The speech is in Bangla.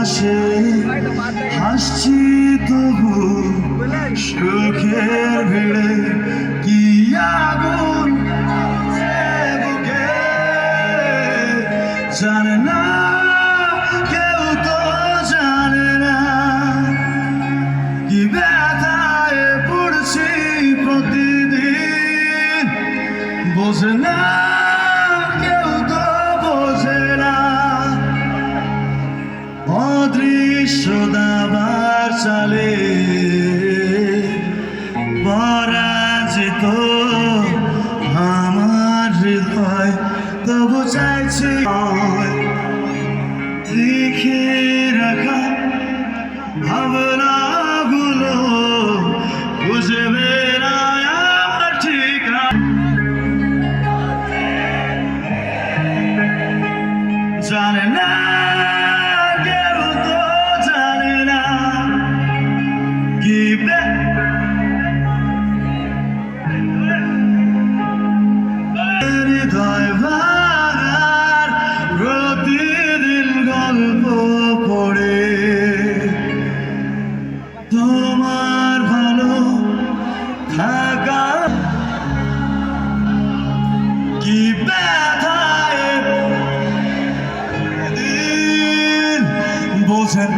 পাশে হাসছি তবু সুখের ভিড়ে কি আগুন জানে না, কেউ তো জানে না কি ব্যথায় পড়ছি প্রতিদিন। বোঝে না দাবার চালে পরাজিত আমার হৃদয়, তবু চাইছি লিখে রাখা ভাবনাগুলো বুঝে বেড়ায় ঠিকানা। জানে না হৃদয় ভাঙার গল্প পড়ে। তোমার ভালো থাকা কি ব্যথায়? দিন বোঝেন